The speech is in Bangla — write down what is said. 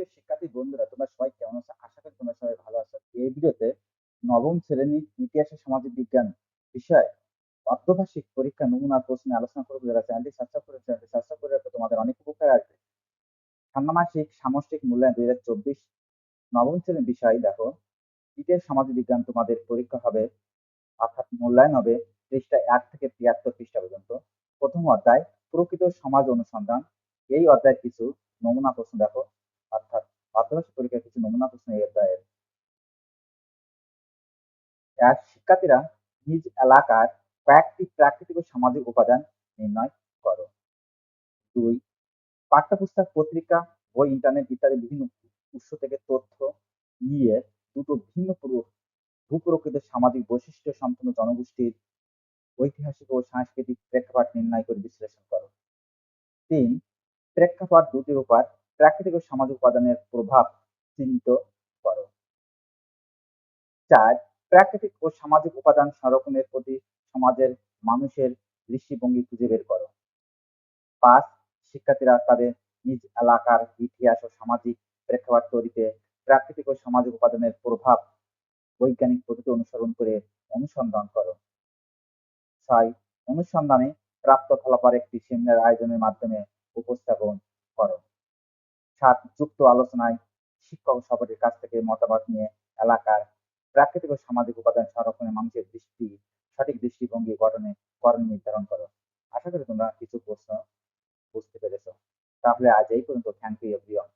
প্রিয় শিক্ষার্থী বন্ধুরা, তোমরা সবাই কেমন আছো? আশা করি তোমরা সবাই ভালো আছো। এই ভিডিওতে নবম শ্রেণির ইতিহাস সামাজিক বিজ্ঞান বিষয় অর্ধবার্ষিক পরীক্ষা নমুনার প্রশ্নে আলোচনা করব। যারা চ্যানেলটি সাবস্ক্রাইব করে চ্যানেলটি সাবস্ক্রাইব করে রাখো। তোমাদের অনেক উপকার আসবে। ষান্মাসিক সামষ্টিক মূল্যায়ন দুই হাজার চব্বিশ নবম শ্রেণির বিষয় দেখো। ইতিহাস সামাজিক বিজ্ঞান তোমাদের পরীক্ষা হবে, অর্থাৎ মূল্যায়ন হবে পৃষ্ঠা এক থেকে তিয়াত্তর পৃষ্ঠা পর্যন্ত। প্রথম অধ্যায়, প্রকৃত সমাজ অনুসন্ধান। এই অধ্যায়ের কিছু নমুনা প্রশ্ন দেখো। অর্থাৎ কিছু নমুনা প্রশ্ন অধ্যায়ের এক শিক্ষার্থীরা নিজ এলাকার কয়েকটি প্রাকৃতিক ও সামাজিক উপাদান নির্ণয় করো। দুই, পাঠ্যপুস্তক, পত্রিকা, বই, ইন্টারনেট ইত্যাদি বিভিন্ন উৎস থেকে তথ্য নিয়ে দুটো ভিন্ন ভূপ্রকৃত সামাজিক বৈশিষ্ট্য সম্পন্ন জনগোষ্ঠীর ঐতিহাসিক ও সাংস্কৃতিক প্রেক্ষাপট নির্ণয় করে বিশ্লেষণ করো। তিন, প্রেক্ষাপট দুটির উপর প্রাকৃতিক ও সামাজিক উপাদানের প্রভাব চিহ্নিত করো। চার, প্রাকৃতিক ও সামাজিক উপাদান সংরক্ষণের প্রতি সমাজের মানুষের দৃষ্টিভঙ্গি খুঁজে বের করো। পাঁচ, শিক্ষার্থীরা তাদের নিজ এলাকার ইতিহাস ও সামাজিক প্রেক্ষাপট তৈরিতে প্রাকৃতিক ও সামাজিক উপাদানের প্রভাব বৈজ্ঞানিক পদ্ধতি অনুসরণ করে অনুসন্ধান করো। ছয়, অনুসন্ধানে প্রাপ্ত ফলাফল একটি সেমিনার আয়োজনের মাধ্যমে উপস্থাপন করো। সাত যুক্ত আলোচনায় শিক্ষক সভাপতির কাছ থেকে মতামত নিয়ে এলাকার প্রাকৃতিক ও সামাজিক উপাদান সংরক্ষণে মানুষের দৃষ্টি, সঠিক দৃষ্টিভঙ্গি গঠনে করণ নির্ধারণ করো। আশা করি তোমরা কিছু প্রশ্ন বুঝতে পেরেছ। তাহলে আজ এই পর্যন্ত। Thank you everyone